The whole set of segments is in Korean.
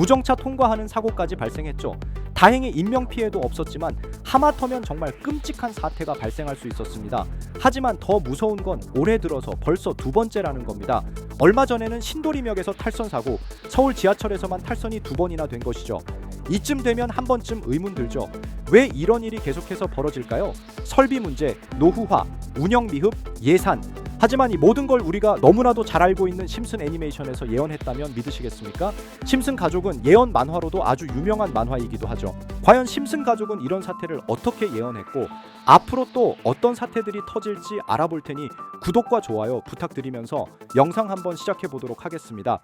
무정차 통과하는 사고까지 발생했죠. 다행히 인명 피해도 없었지만 하마터면 정말 끔찍한 사태가 발생할 수 있었습니다. 하지만 더 무서운 건 올해 들어서 벌써 두 번째라는 겁니다. 얼마 전에는 신도림역에서 탈선 사고, 서울 지하철에서만 탈선이 두 번이나 된 것이죠. 이쯤 되면 한 번쯤 의문 들죠. 왜 이런 일이 계속해서 벌어질까요? 설비 문제, 노후화, 운영 미흡, 예산. 하지만 이 모든 걸 우리가 너무나도 잘 알고 있는 심슨 애니메이션에서 예언했다면 믿으시겠습니까? 심슨 가족은 예언 만화로도 아주 유명한 만화이기도 하죠. 과연 심슨 가족은 이런 사태를 어떻게 예언했고 앞으로 또 어떤 사태들이 터질지 알아볼 테니 구독과 좋아요 부탁드리면서 영상 한번 시작해 보도록 하겠습니다.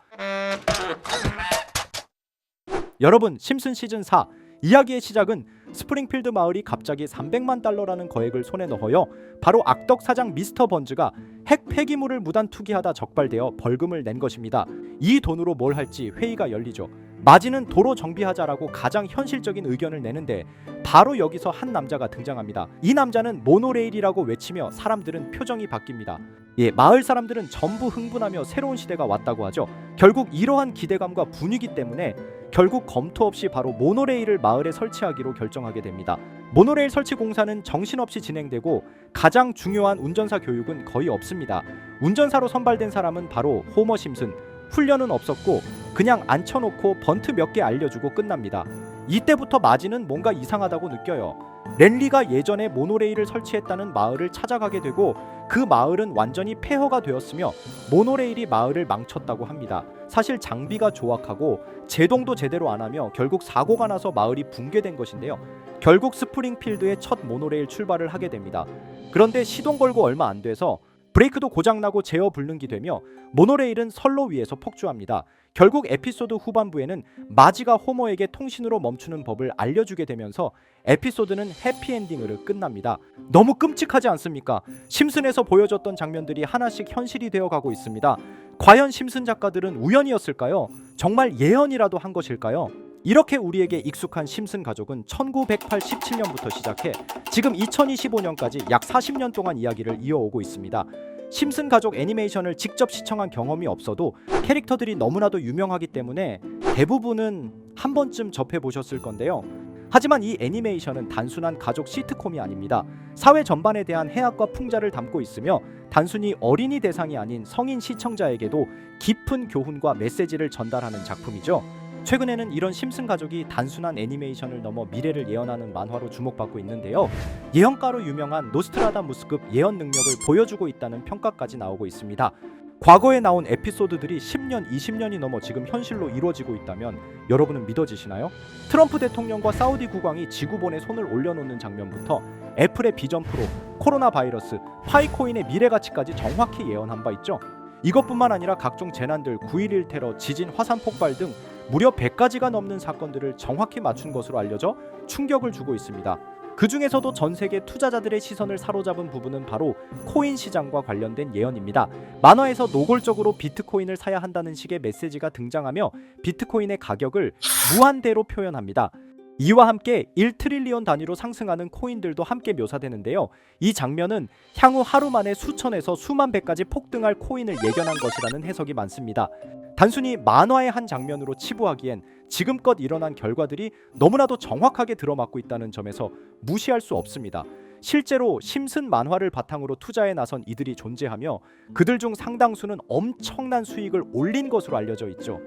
여러분 심슨 시즌 4 이야기의 시작은 스프링필드 마을이 갑자기 300만 달러라는 거액을 손에 넣어요. 바로 악덕 사장 미스터 번즈가 핵 폐기물을 무단 투기하다 적발되어 벌금을 낸 것입니다. 이 돈으로 뭘 할지 회의가 열리죠. 마지는 도로 정비하자라고 가장 현실적인 의견을 내는데 바로 여기서 한 남자가 등장합니다. 이 남자는 모노레일이라고 외치며 사람들은 표정이 바뀝니다. 예, 마을 사람들은 전부 흥분하며 새로운 시대가 왔다고 하죠. 결국 이러한 기대감과 분위기 때문에 결국 검토 없이 바로 모노레일을 마을에 설치하기로 결정하게 됩니다. 모노레일 설치 공사는 정신없이 진행되고 가장 중요한 운전사 교육은 거의 없습니다. 운전사로 선발된 사람은 바로 호머 심슨. 훈련은 없었고 그냥 앉혀놓고 번트 몇 개 알려주고 끝납니다. 이때부터 마지는 뭔가 이상하다고 느껴요. 렌리가 예전에 모노레일을 설치했다는 마을을 찾아가게 되고 그 마을은 완전히 폐허가 되었으며 모노레일이 마을을 망쳤다고 합니다. 사실 장비가 조악하고 제동도 제대로 안 하며 결국 사고가 나서 마을이 붕괴된 것인데요. 결국 스프링필드의 첫 모노레일 출발을 하게 됩니다. 그런데 시동 걸고 얼마 안 돼서 브레이크도 고장나고 제어 불능기 되며 모노레일은 선로 위에서 폭주합니다. 결국 에피소드 후반부에는 마지가 호머에게 통신으로 멈추는 법을 알려주게 되면서 에피소드는 해피엔딩으로 끝납니다. 너무 끔찍하지 않습니까? 심슨에서 보여줬던 장면들이 하나씩 현실이 되어 가고 있습니다. 과연 심슨 작가들은 우연이었을까요? 정말 예언이라도 한 것일까요? 이렇게 우리에게 익숙한 심슨 가족은 1987년부터 시작해 지금 2025년까지 약 40년 동안 이야기를 이어오고 있습니다. 심슨 가족 애니메이션을 직접 시청한 경험이 없어도 캐릭터들이 너무나도 유명하기 때문에 대부분은 한 번쯤 접해 보셨을 건데요. 하지만 이 애니메이션은 단순한 가족 시트콤이 아닙니다. 사회 전반에 대한 해악과 풍자를 담고 있으며 단순히 어린이 대상이 아닌 성인 시청자에게도 깊은 교훈과 메시지를 전달하는 작품이죠. 최근에는 이런 심슨 가족이 단순한 애니메이션을 넘어 미래를 예언하는 만화로 주목받고 있는데요. 예언가로 유명한 노스트라다무스급 예언 능력을 보여주고 있다는 평가까지 나오고 있습니다. 과거에 나온 에피소드들이 10년, 20년이 넘어 지금 현실로 이루어지고 있다면 여러분은 믿어지시나요? 트럼프 대통령과 사우디 국왕이 지구본에 손을 올려놓는 장면부터 애플의 비전 프로, 코로나 바이러스, 파이코인의 미래 가치까지 정확히 예언한 바 있죠. 이것뿐만 아니라 각종 재난들, 9.11 테러, 지진, 화산 폭발 등 무려 100가지가 넘는 사건들을 정확히 맞춘 것으로 알려져 충격을 주고 있습니다. 그 중에서도 전 세계 투자자들의 시선을 사로잡은 부분은 바로 코인 시장과 관련된 예언입니다. 만화에서 노골적으로 비트코인을 사야 한다는 식의 메시지가 등장하며 비트코인의 가격을 무한대로 표현합니다. 이와 함께 1트릴리온 단위로 상승하는 코인들도 함께 묘사되는데요. 이 장면은 향후 하루 만에 수천에서 수만 배까지 폭등할 코인을 예견한 것이라는 해석이 많습니다. 단순히 만화의 한 장면으로 치부하기엔 지금껏 일어난 결과들이 너무나도 정확하게 들어맞고 있다는 점에서 무시할 수 없습니다. 실제로 심슨 만화를 바탕으로 투자에 나선 이들이 존재하며 그들 중 상당수는 엄청난 수익을 올린 것으로 알려져 있죠.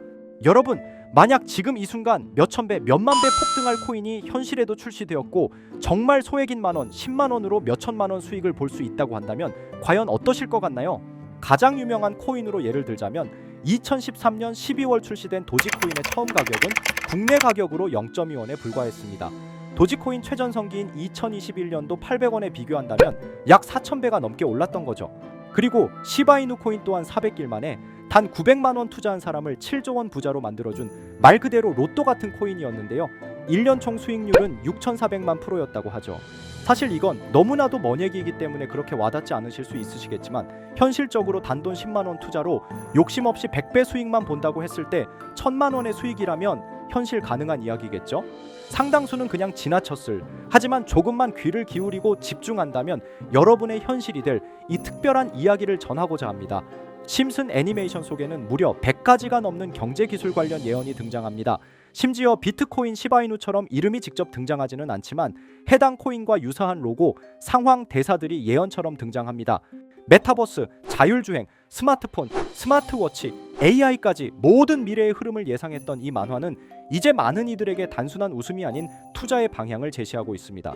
여러분, 만약 지금 이 순간 몇천 배, 몇만 배 폭등할 코인이 현실에도 출시되었고 정말 소액인 만 원, 10만 원으로 몇천만 원 수익을 볼 수 있다고 한다면 과연 어떠실 것 같나요? 가장 유명한 코인으로 예를 들자면 2013년 12월 출시된 도지코인의 처음 가격은 국내 가격으로 0.2원에 불과했습니다. 도지코인 최전성기인 2021년도 800원에 비교한다면 약 4,000배가 넘게 올랐던 거죠. 그리고 시바이누 코인 또한 400일 만에 단 900만 원 투자한 사람을 7조 원 부자로 만들어준 말 그대로 로또 같은 코인이었는데요. 1년 총 수익률은 6,400만 프로였다고 하죠. 사실 이건 너무나도 먼 얘기이기 때문에 그렇게 와닿지 않으실 수 있으시겠지만 현실적으로 단돈 10만 원 투자로 욕심 없이 100배 수익만 본다고 했을 때 1000만 원의 수익이라면 현실 가능한 이야기겠죠. 상당수는 그냥 지나쳤을. 하지만 조금만 귀를 기울이고 집중한다면 여러분의 현실이 될 이 특별한 이야기를 전하고자 합니다. 심슨 애니메이션 속에는 무려 100가지가 넘는 경제 기술 관련 예언이 등장합니다. 심지어 비트코인 시바이누처럼 이름이 직접 등장하지는 않지만 해당 코인과 유사한 로고, 상황 대사들이 예언처럼 등장합니다. 메타버스, 자율주행, 스마트폰, 스마트워치, AI까지 모든 미래의 흐름을 예상했던 이 만화는 이제 많은 이들에게 단순한 웃음이 아닌 투자의 방향을 제시하고 있습니다.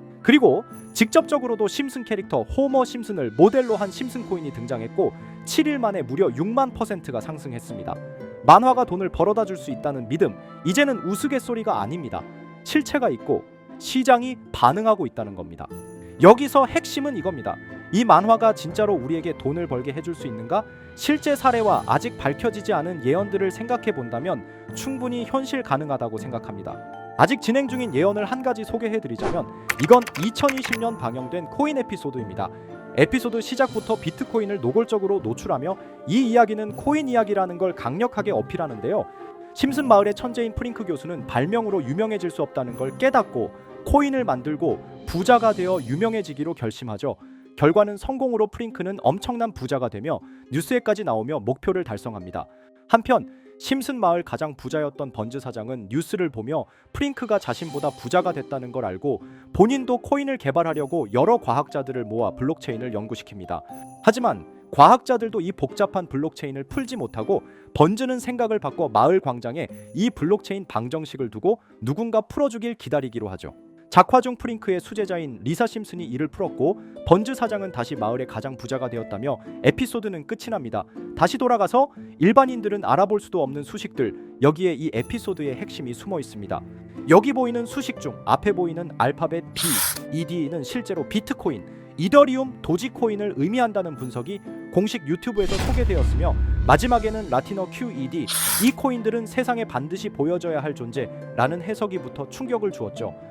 그리고 직접적으로도 심슨 캐릭터 호머 심슨을 모델로 한 심슨 코인이 등장했고 7일 만에 무려 6만 퍼센트가 상승했습니다. 만화가 돈을 벌어다 줄 수 있다는 믿음 이제는 우스갯소리가 아닙니다. 실체가 있고 시장이 반응하고 있다는 겁니다. 여기서 핵심은 이겁니다. 이 만화가 진짜로 우리에게 돈을 벌게 해줄 수 있는가? 실제 사례와 아직 밝혀지지 않은 예언들을 생각해 본다면 충분히 현실 가능하다고 생각합니다. 아직 진행 중인 예언을 한 가지 소개해 드리자면 이건 2020년 방영된 코인 에피소드입니다. 에피소드 시작부터 비트코인을 노골적으로 노출하며 이 이야기는 코인 이야기라는 걸 강력하게 어필하는데요. 심슨 마을의 천재인 프링크 교수는 발명으로 유명해질 수 없다는 걸 깨닫고 코인을 만들고 부자가 되어 유명해지기로 결심하죠. 결과는 성공으로 프링크는 엄청난 부자가 되며 뉴스에까지 나오며 목표를 달성합니다. 한편 심슨 마을 가장 부자였던 번즈 사장은 뉴스를 보며 프링크가 자신보다 부자가 됐다는 걸 알고 본인도 코인을 개발하려고 여러 과학자들을 모아 블록체인을 연구시킵니다. 하지만 과학자들도 이 복잡한 블록체인을 풀지 못하고 번즈는 생각을 바꿔 마을 광장에 이 블록체인 방정식을 두고 누군가 풀어주길 기다리기로 하죠. 작화 중 프링크의 수제자인 리사 심슨이 이를 풀었고 번즈 사장은 다시 마을의 가장 부자가 되었다며 에피소드는 끝이 납니다. 다시 돌아가서 일반인들은 알아볼 수도 없는 수식들 여기에 이 에피소드의 핵심이 숨어 있습니다. 여기 보이는 수식 중 앞에 보이는 알파벳 B, ED는 실제로 비트코인, 이더리움, 도지코인을 의미한다는 분석이 공식 유튜브에서 소개되었으며 마지막에는 라틴어 QED 이 코인들은 세상에 반드시 보여져야 할 존재라는 해석이부터 충격을 주었죠.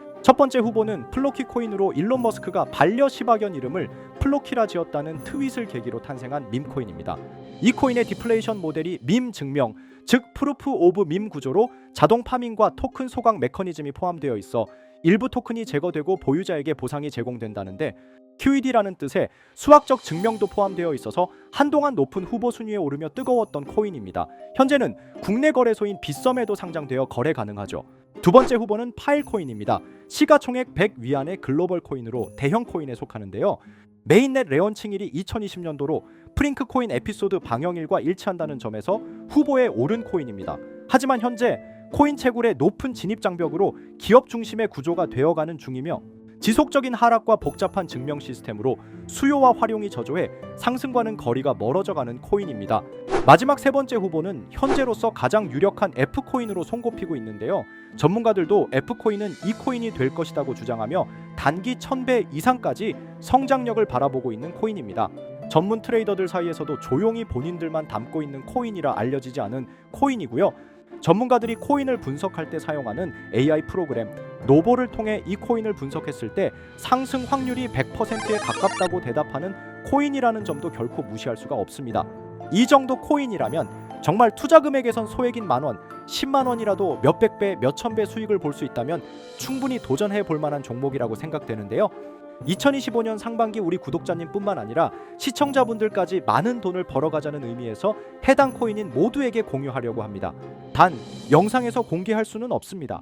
첫 번째 후보는 플로키 코인으로 일론 머스크가 반려 시바견 이름을 플로키라 지었다는 트윗을 계기로 탄생한 밈 코인입니다. 이 코인의 디플레이션 모델이 밈 증명, 즉 프루프 오브 밈 구조로 자동 파밍과 토큰 소각 메커니즘이 포함되어 있어 일부 토큰이 제거되고 보유자에게 보상이 제공된다는데 QED라는 뜻의 수학적 증명도 포함되어 있어서 한동안 높은 후보 순위에 오르며 뜨거웠던 코인입니다. 현재는 국내 거래소인 빗썸에도 상장되어 거래 가능하죠. 두 번째 후보는 파일코인입니다. 시가총액 100 위안의 글로벌 코인으로 대형 코인에 속하는데요. 메인넷 레언칭일이 2020년도로 프링크 코인 에피소드 방영일과 일치한다는 점에서 후보에 오른 코인입니다. 하지만 현재 코인 채굴의 높은 진입 장벽으로 기업 중심의 구조가 되어가는 중이며 지속적인 하락과 복잡한 증명 시스템으로 수요와 활용이 저조해 상승과는 거리가 멀어져 가는 코인입니다. 마지막 세 번째 후보는 현재로서 가장 유력한 F코인으로 손꼽히고 있는데요. 전문가들도 F코인은 이 코인이 될 것이라고 주장하며 단기 1000배 이상까지 성장력을 바라보고 있는 코인입니다. 전문 트레이더들 사이에서도 조용히 본인들만 담고 있는 코인이라 알려지지 않은 코인이고요. 전문가들이 코인을 분석할 때 사용하는 AI 프로그램 노보를 통해 이 코인을 분석했을 때 상승 확률이 100%에 가깝다고 대답하는 코인이라는 점도 결코 무시할 수가 없습니다. 이 정도 코인이라면 정말 투자 금액에선 소액인 만 원, 10만 원이라도 몇백 배, 몇천 배 수익을 볼 수 있다면 충분히 도전해 볼 만한 종목이라고 생각되는데요. 2025년 상반기 우리 구독자님뿐만 아니라 시청자분들까지 많은 돈을 벌어가자는 의미에서 해당 코인인 모두에게 공유하려고 합니다. 단 영상에서 공개할 수는 없습니다.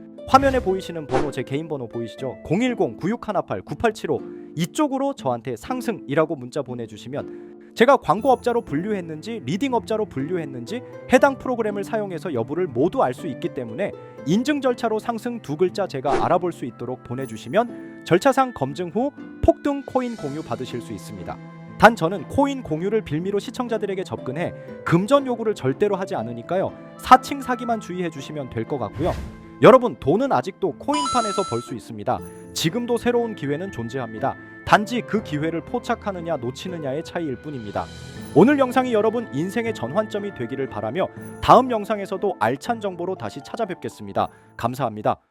화면에 보이시는 번호 제 개인 번호 보이시죠? 010-9618-9875 이쪽으로 저한테 상승이라고 문자 보내주시면 제가 광고업자로 분류했는지 리딩업자로 분류했는지 해당 프로그램을 사용해서 여부를 모두 알 수 있기 때문에 인증 절차로 상승 두 글자 제가 알아볼 수 있도록 보내주시면 절차상 검증 후 폭등 코인 공유 받으실 수 있습니다. 단 저는 코인 공유를 빌미로 시청자들에게 접근해 금전 요구를 절대로 하지 않으니까요. 사칭 사기만 주의해 주시면 될 것 같고요. 여러분 돈은 아직도 코인판에서 벌 수 있습니다. 지금도 새로운 기회는 존재합니다. 단지 그 기회를 포착하느냐 놓치느냐의 차이일 뿐입니다. 오늘 영상이 여러분 인생의 전환점이 되기를 바라며 다음 영상에서도 알찬 정보로 다시 찾아뵙겠습니다. 감사합니다.